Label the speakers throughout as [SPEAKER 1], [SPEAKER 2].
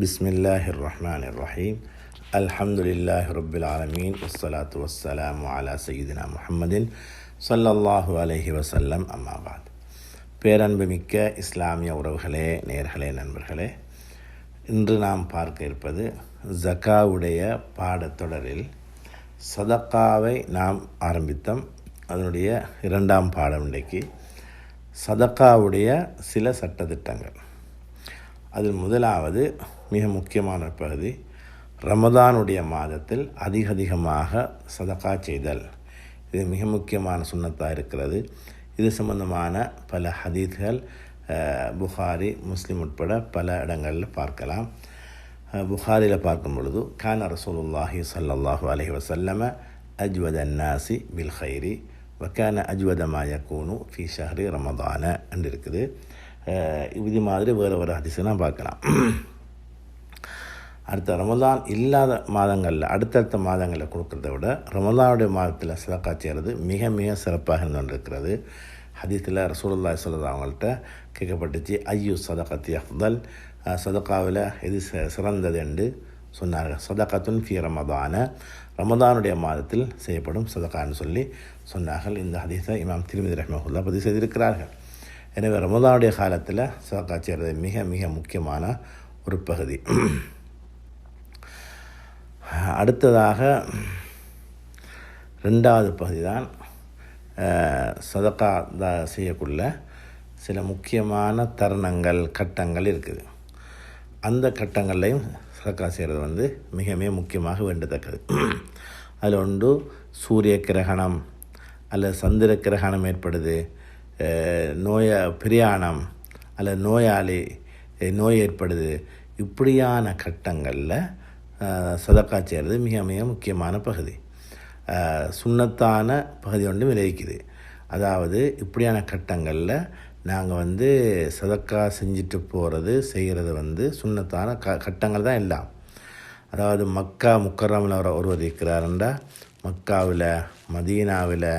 [SPEAKER 1] பிஸ்மில்லாஹிர் ரஹ்மான் ரஹீம் அல்ஹம்துலில்லாஹி ரபில் ஆலமீன் வஸ்ஸலாத்து வஸ்ஸலாம் அலா சையிதினா முஹம்மதின் சல்லல்லாஹு அலஹி வசல்லம் அம்மாபாத் பேரன்புமிக்க இஸ்லாமிய உறவுகளே நேர்களே நண்பர்களே இன்று நாம் பார்க்க இருப்பது ஜக்காவுடைய பாடத்தொடரில் சதக்காவை நாம் ஆரம்பித்தோம். அதனுடைய இரண்டாம் பாடம் இன்றைக்கு சதக்காவுடைய சில சட்டத்திட்டங்கள். அதில் முதலாவது மிக முக்கியமான பகுதி ரமதானுடைய மாதத்தில் அதிக அதிகமாக சதக்கா செய்தல். இது மிக முக்கியமான சுண்ணத்தாக இருக்கிறது. இது சம்பந்தமான பல ஹதீத்கள் புகாரி முஸ்லீம் உட்பட பல இடங்களில் பார்க்கலாம். புகாரியில் பார்க்கும் பொழுது கான ரசூலுல்லாஹி சல்லாஹூ அலஹி வசல்லம அஜ்வத நாசி பில் ஹைரி வக்கான அஜ்வதமாய கூனு ஃபி ஷஹரி ரமதான என்று இருக்குது. இது மாதிரி வேறு ஒரு அதிசயம் பார்க்கலாம். அடுத்த ரமதான் இல்லாத மாதங்களில் அடுத்தடுத்த மாதங்களில் கொடுக்குறத விட ரமதானுடைய மாதத்தில் சதக்கா செய்கிறது மிக மிக சிறப்பாக இருந்து கொண்டிருக்கிறது ஹதீத்தில் ரசூலுல்லாஹி சொல்லுறது அவங்கள்ட்ட கேட்கப்பட்டுச்சு ஐயு சதகத்தி அஃதல்? அஹ், சதக்காவில் எது சிறந்தது என்று சொன்னார்கள். சதகத்துன் ஃபி ரமதான. ரமதானுடைய மாதத்தில் செய்யப்படும் சதக்கான்னு சொல்லி சொன்னார்கள். இந்த ஹதீஸை இமாம் திருமதி ரஹ்மஹுல்லா பதிவு செய்திருக்கிறார்கள். எனவே ரமதானுடைய காலத்தில் சதக்கா செய்கிறது மிக மிக முக்கியமான ஒரு பகுதி. அடுத்ததாக ரெண்டாவது பகுதி தான் சதக்கா த செய்யக்குள்ள சில முக்கியமான தருணங்கள் கட்டங்கள் இருக்குது. அந்த கட்டங்கள்லையும் சதக்கா செய்கிறது வந்து மிக மிக முக்கியமாக வேண்டத்தக்கது. அதில் ஒன்று சூரிய கிரகணம் அல்லது சந்திர கிரகணம் ஏற்படுது. நோய பிரியாணம் அல்லது நோயாளி நோய் ஏற்படுது. இப்படியான கட்டங்களில் சதக்கா செய்கிறது மிக மிக முக்கியமான பகுதி. சுண்ணத்தான சுன்னத்தான பகுதி ஒன்று விளைவிக்குது. அதாவது இப்படியான கட்டங்களில் நாங்கள் வந்து சதக்கா செஞ்சுட்டு போகிறது செய்கிறது வந்து சுண்ணத்தான க கட்டங்கள் தான் எல்லாம். அதாவது மக்கா முக்கரமில் ஒரு ஒருவர் இருக்கிறாருண்டா. மக்காவில் மதீனாவில்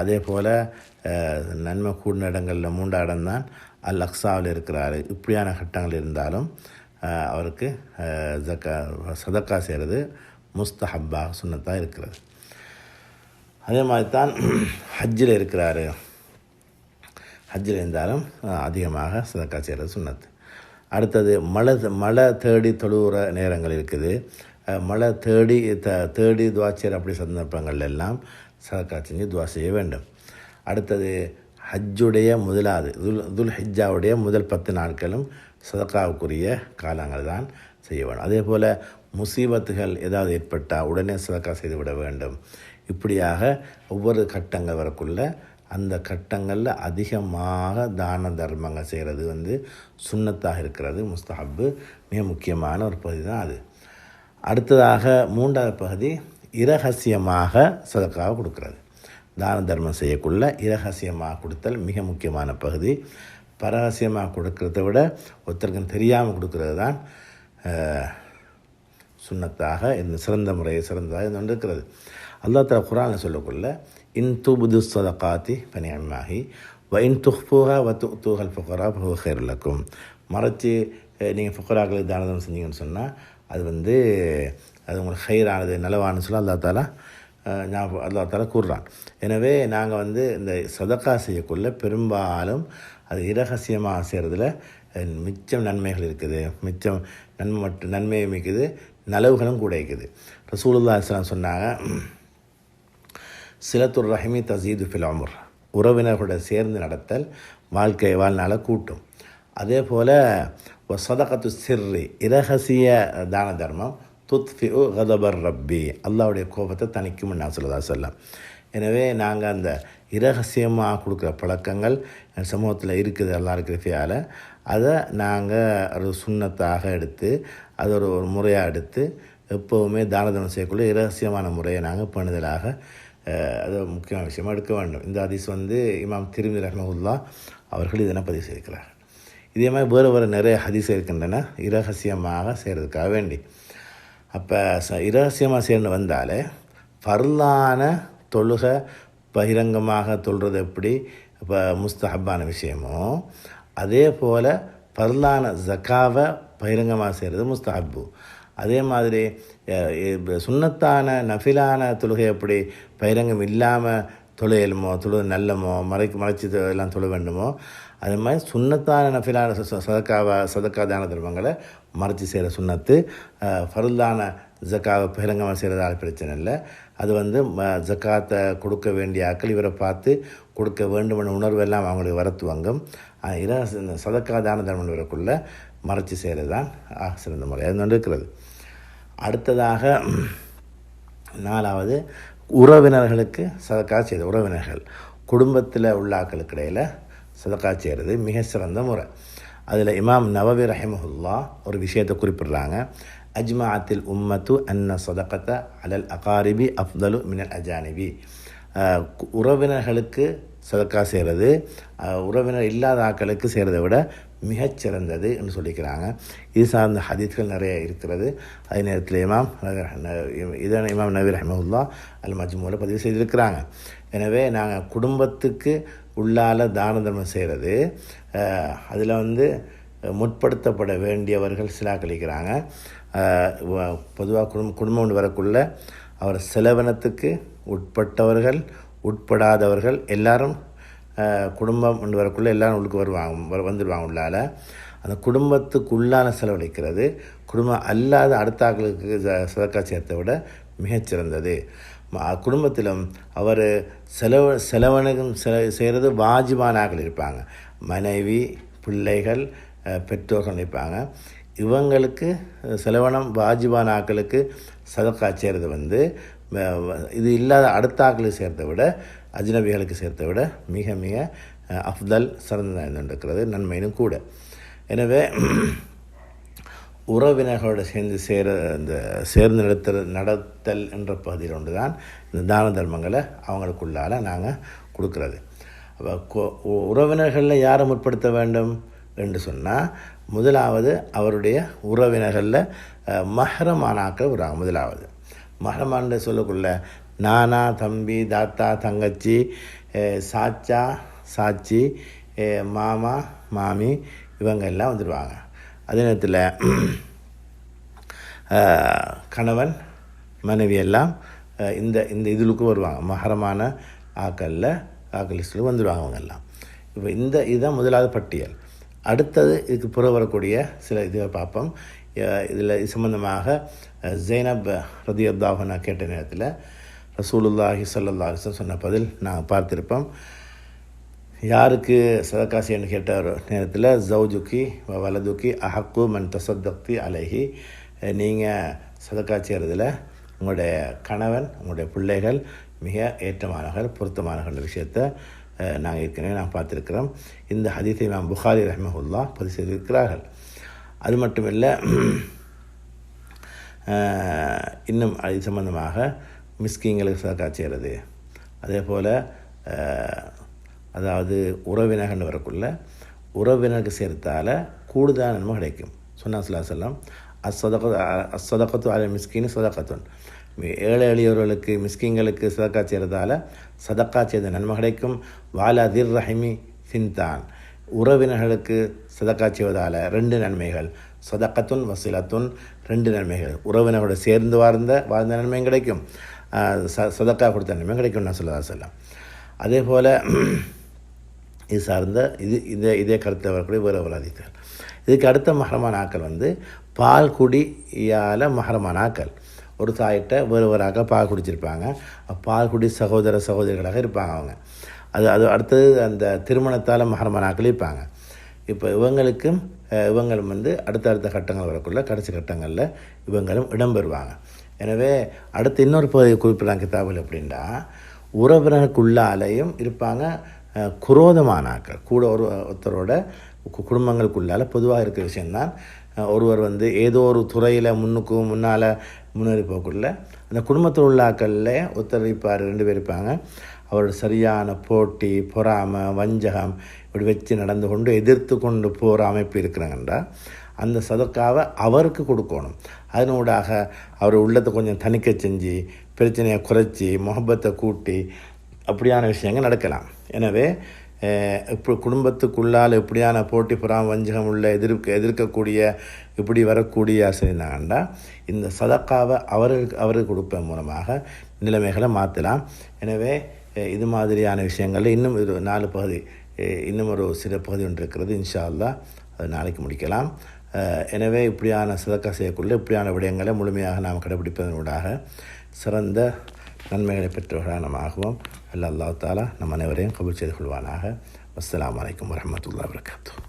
[SPEAKER 1] அதே போல் நன்மை கூடின இடங்களில் மூன்றா இடம்தான் அல் அக்ஸாவில் இருக்கிறார். இப்படியான கட்டங்கள் இருந்தாலும் அவருக்கு ஜக்கா சதக்கா செய்கிறது முஸ்தஹப்பா சுண்ணத்தாக இருக்கிறது. அதே மாதிரி தான் ஹஜ்ஜில் இருக்கிறாரு. ஹஜ்ஜில் இருந்தாலும் அதிகமாக சதக்கா செய்கிறது சுண்ணத்து. அடுத்தது மழை மழை தேடி தொழுகிற நேரங்கள் இருக்குது. மழை தேடி த தேடி துவாச்சியர் அப்படி சந்தர்ப்பங்கள் எல்லாம் சதக்கா செஞ்சு துவா செய்ய வேண்டும். அடுத்தது ஹஜ்ஜுடைய முதலாவது துல் துல் ஹிஜ்ஜாவுடைய முதல் பத்து நாட்களும் சதக்காவுக்குரிய காலங்கள் தான் செய்ய வேண்டும். அதே போல் முசீபத்துகள் ஏதாவது ஏற்பட்டால் உடனே சதக்கா செய்து விட வேண்டும். இப்படியாக ஒவ்வொரு கட்டங்கள் வரக்குள்ள அந்த கட்டங்களில் அதிகமாக தான தர்மங்கள் செய்கிறது வந்து சுண்ணத்தாக இருக்கிறது முஸ்தஹப்பு. மிக முக்கியமான ஒரு பகுதி தான் அது. அடுத்ததாக மூன்றாவது பகுதி இரகசியமாக சதக்காக கொடுக்குறது. தான தர்மம் செய்யக்குள்ள இரகசியமாக கொடுத்தல் மிக முக்கியமான பகுதி. பரகசியமாக கொடுக்கறத விட ஒருத்தருக்கும் தெரியாமல் கொடுக்கறது தான் சுண்ணத்தாக இந்த சிறந்த முறையை சிறந்ததாக இருந்து கொண்டிருக்கிறது அல்லா தலா குரானை சொல்லக்குள்ள இன் துபுது சதகாத்தி பனியமாகி வ இன் துஹ்பூஹா வ து தூஹல் ஃபுகரா மறைச்சி நீங்கள் ஃபுகராக்களுக்கு தானதம் செஞ்சீங்கன்னு சொன்னால் அது வந்து அது உங்களுக்கு ஹைரானது நலவானு சொல்லி அல்லா தாலா ஞாபகம் அல்லா தாலா கூறுறான். எனவே நாங்கள் வந்து இந்த சதக்கா செய்யக்குள்ள பெரும்பாலும் அது இரகசியமாக செய்கிறதுல மிச்சம் நன்மைகள் இருக்குது. மிச்சம் நன்மை மட்டும் நன்மையும் மிக்குது நலவுகளும் கூட இருக்குது. ரசூலுல்லா இஸ்லாம் சொன்னாங்க சிலத்துர் ரஹிமி தசீது ஃபிலாமுர் உறவினர்களோட சேர்ந்து நடத்தல் வாழ்க்கை வாழ்நாளை கூட்டும். அதே போல் சதகத்து சிறு இரகசிய தான தர்மம் துத்ஃபி கதபர் ரப்பி. அல்லாவுடைய கோபத்தை தணிக்கும் நான் சொல்லதா சொல்லலாம். எனவே நாங்கள் அந்த இரகசியமாக கொடுக்குற பழக்கங்கள் என் சமூகத்தில் இருக்குது எல்லாம் இருக்கிறதையால் அதை நாங்கள் ஒரு சுண்ணத்தாக எடுத்து அது ஒரு ஒரு முறையாக எடுத்து எப்போவுமே தான தனம் செய்யக்குள்ள இரகசியமான முறையை நாங்கள் பண்ணுதலாக அது முக்கியமான விஷயமா எடுக்க வேண்டும். இந்த அதிஸ் வந்து இமாம் திருமி ரஹ்மகுல்லா அவர்கள் இதனை பதிவு செய்திருக்கிறார்கள். இதே மாதிரி வேறு வேறு நிறைய ஹதீஸ் இருக்கின்றன இரகசியமாக செய்கிறதுக்காக வேண்டி. அப்போ ச இரகசியமாக சேர்ந்து வந்தாலே ஃபர்லான தொழுகை பகிரங்கமாக தொழுறது எப்படி? இப்போ முஸ்தஹப்பான விஷயமோ அதே போல் பரலான ஜக்காவை பகிரங்கமாக செய்கிறது முஸ்தஹப்பு. அதே மாதிரி சுண்ணத்தான நஃபிலான தொழுகை எப்படி? பகிரங்கம் இல்லாமல் தொழுகலுமோ தொழு நல்லமோ மறைக்கு மறைச்சி எல்லாம் தொழ வேண்டுமோ அது மாதிரி சுன்னத்தான நஃபிலான சதக்காவா சதக்கா தான தர்மங்களை மறைச்சி செய்கிற சுன்னத்து அஹ், ஜக்காவை பகிரங்கமாக செய்கிறதால பிரச்சனை இல்லை. அது வந்து ம- ஜக்காத்தை கொடுக்க வேண்டிய அக்கள் இவரை பார்த்து கொடுக்க வேண்டுமென உணர்வு எல்லாம் அவங்களுக்கு வரத்துவங்கும். இதை இந்த சதக்கா தான தர்மம் வரக்குள்ள மறைச்சி செய்கிறது தான் சிறந்த முறை. அது இருக்கிறது அடுத்ததாக நாலாவது உறவினர்களுக்கு சதக்கா செய்த உறவினர்கள் குடும்பத்தில் உள்ள ஆக்களுக்கு இடையில் சதக்கா செய்கிறது மிக சிறந்த முறை. அதில் இமாம் நவவி ரஹிமஹுல்லா ஒரு விஷயத்தை குறிப்பிடுறாங்க. அஜ்மாத்தில் உம்மத்து அன்ன சொதக்கத்தை அலல் அகாரிபி அஃப்தலு மினல் அஜானிபி. உறவினர்களுக்கு சதக்கா செய்கிறது உறவினர் இல்லாத ஆக்களுக்கு செய்கிறத விட மிகச்சிறந்தது என்று சொல்லிக்கிறாங்க. இது சார்ந்த ஹதீத்கள் நிறைய இருக்கிறது. அதே நேரத்தில் இமாம் இதான இமாம் நபீர் அஹமதுல்லா அல் மஜ்மூவில் பதிவு செய்திருக்கிறாங்க. எனவே நாங்கள் குடும்பத்துக்கு உள்ளால தான தர்மம் செய்கிறது அதில் வந்து முற்படுத்தப்பட வேண்டியவர்கள் சிலாக்களிக்கிறாங்க பொதுவாக குடும்பம் குடும்பம் ஒன்று வரக்குள்ள அவர் செலவினத்துக்கு உட்பட்டவர்கள் உட்படாதவர்கள் எல்லாரும் குடும்பம் ஒன்று வரக்குள்ளே எல்லாரும் உள்ளுக்கு வருவாங்க வ- வந்துடுவாங்க உள்ளால. அந்த குடும்பத்துக்குள்ளான செலவழிக்கிறது. குடும்பம் அல்லாத அடுத்த ஆட்களுக்கு ச- சதக்கா சேர்த்தை விட மிகச்சிறந்தது. குடும்பத்திலும் அவர் செலவு செலவனுக்கும் செல செய்கிறது வாஜிபான இருப்பாங்க. மனைவி பிள்ளைகள் பெற்றோர்கள் இருப்பாங்க. இவங்களுக்கு செலவனம் வாஜிபான சதக்கா செய்கிறது வந்து இது இல்லாத அடுத்த ஆக்களுக்கு சேர்த்த விட அஜ்னபிகளுக்கு சேர்த்த விட மிக மிக அஃப்தல் அஃதல் சிறந்த இருக்கிறது நன்மையினும் கூட. எனவே உறவினர்களோடு சேர்ந்து சேர இந்த சேர்ந்து நடத்தல் நடத்தல் என்ற பகுதியில் ஒன்று தான் இந்த தான தர்மங்களை அவங்களுக்குள்ளால் நாங்கள் கொடுக்குறது. அப்போ உறவினர்களில் யாரை முற்படுத்த வேண்டும் என்று சொன்னால் முதலாவது அவருடைய உறவினர்களில் மஹரமானாக்கள் ஒரு முதலாவது. மஹரமான்னு சொல்லக்குள்ள நானா தம்பி தாத்தா தங்கச்சி சாச்சா சாச்சி மாமா மாமி இவங்க எல்லாம் வந்துடுவாங்க அதே நேரத்தில் கணவன் மனைவி எல்லாம் இந்த இந்த இதுலுக்கு வருவாங்க. மகரமான ஆக்களில் ஆக்கள் லிஸ்ட்டில் வந்துடுவாங்க அவங்க எல்லாம். இப்போ இந்த இதுதான் முதலாவது பட்டியல். அடுத்தது இதுக்கு புற வரக்கூடிய சில இதை பார்ப்போம். இதில் இது சம்மந்தமாக ஜெய்னப் ஜெய்னப் நான் கேட்ட நேரத்தில் ரசூலுல்லாஹி ஸல்லல்லாஹு சொன்ன பதில் நாங்கள் பார்த்திருப்போம். யாருக்கு சதக்கா செய்யணும்னு கேட்ட ஒரு நேரத்தில்? ஜவுஜுக்கி வ வலதுக்கி அஹக்கு மன் தசத்தக்தி அலகி நீங்கள் சதக்கா செய்கிறதுல உங்களுடைய கணவன் உங்களுடைய பிள்ளைகள் மிக ஏற்றமானவர்கள் பொருத்தமானவர்கள் விஷயத்தை நாங்கள் ஏற்கனவே நான் பார்த்துருக்கிறோம். இந்த ஹதீஸை நாம் புகாரி ரஹமஹுல்லா பதிவு செய்திருக்கிறார்கள். அது மட்டும் இல்லை இன்னும் அது சம்பந்தமாக மிஸ்கிங்களுக்கு சதக்கா செய்கிறது அதே போல் அதாவது உறவினர்கள் வரக்குள்ள உறவினருக்கு சேர்த்தால கூடுதல் நன்மை கிடைக்கும். சொன்னா சொல்லா சொல்லம் அசதக அசதகத்து அல மிஸ்கின்னு சதகத்துன். ஏழை எளியவர்களுக்கு மிஸ்கிங்களுக்கு சதக்கா செய்கிறதால சதக்கா செய்த நன்மை கிடைக்கும். வாலா திர் ரஹிமி சின்தான். உறவினர்களுக்கு சதக்கா செய்வதால் ரெண்டு நன்மைகள் சதக்கத்துன் வசிலத்துன் ரெண்டு நன்மைகள். உறவினர்களோட சேர்ந்து வாழ்ந்த வாழ்ந்த நன்மையும் கிடைக்கும். ச சதக்கா கொடுத்த நன்மையும் கிடைக்கும் நான் சொல்லதா சொல்லலாம் அதே போல் இது சார்ந்த இது இதே இதே கருத்தில் வரக்கூடிய வேறு ஒரு இதுக்கு அடுத்த மகரமான ஆக்கள் வந்து பால் குடியால் ஆக்கள். ஒரு தாயிட்ட வேறு வேறு பால் குடிச்சிருப்பாங்க. பால் குடி சகோதர சகோதரிகளாக இருப்பாங்க அவங்க. அது அது அடுத்தது அந்த திருமணத்தால் மகரமானாக்கள் இருப்பாங்க. இப்போ இவங்களுக்கும் இவங்களும் வந்து அடுத்தடுத்த கட்டங்கள் வரக்குள்ள கடைசி கட்டங்களில் இவங்களும் இடம்பெறுவாங்க எனவே அடுத்து இன்னொரு பகுதியை குறிப்பிடலாம் கிதாபில் அப்படின்னா உறவினருக்குள்ளாலேயும் இருப்பாங்க அஹ், குரோதமான ஆக்கள் கூட ஒரு ஒருத்தரோட குடும்பங்களுக்குள்ளால் பொதுவாக இருக்கிற விஷயந்தான் ஒருவர் வந்து ஏதோ ஒரு துறையில் முன்னுக்கு முன்னால் முன்னேறி போகக்குள்ள அந்த குடும்பத்தில் உள்ளாக்களில் ஒருத்தர் இருப்பார் ரெண்டு பேர் இருப்பாங்க. அவரோட சரியான போட்டி பொறாமை வஞ்சகம் இப்படி வச்சு நடந்து கொண்டு எதிர்த்து கொண்டு போகிற அமைப்பு இருக்கிறாங்கன்றா அந்த சதக்காவை அவருக்கு கொடுக்கணும். அதனூடாக அவர் உள்ளத்தை கொஞ்சம் தணிக்க செஞ்சு பிரச்சனையை குறைச்சி முகப்பத்தை கூட்டி அப்படியான விஷயங்கள் நடக்கலாம். எனவே இப்போ குடும்பத்துக்குள்ளால் எப்படியான போட்டி புறாம் வஞ்சகம் உள்ள எதிர்க்க எதிர்க்கக்கூடிய இப்படி வரக்கூடிய செய்தாங்கண்டா இந்த சதக்காவை அவருக்கு அவருக்கு கொடுப்ப மூலமாக நிலைமைகளை மாற்றலாம். எனவே இது மாதிரியான விஷயங்களில் இன்னும் இது நாலு பகுதி இன்னும் ஒரு சில பகுதி ஒன்று இருக்கிறது இன்ஷா அல்லாஹ் அது நாளைக்கு முடிக்கலாம். எனவே இப்படியான சதக்கா செய்யக்குள்ள இப்படியான விடயங்களை முழுமையாக நாம் கடைபிடிப்பதனூடாக சிறந்த நன்மைகளை பெற்றவர்களாக நாம் ஆகுவோம். அல்ல அல்லாஹ் தாலா நம் அனைவரையும் கபூல் செய்து கொள்வானாக அஸ்ஸலாமு அலைக்கும் வரஹ்மத்துல்லாஹி வபரகாத்துஹு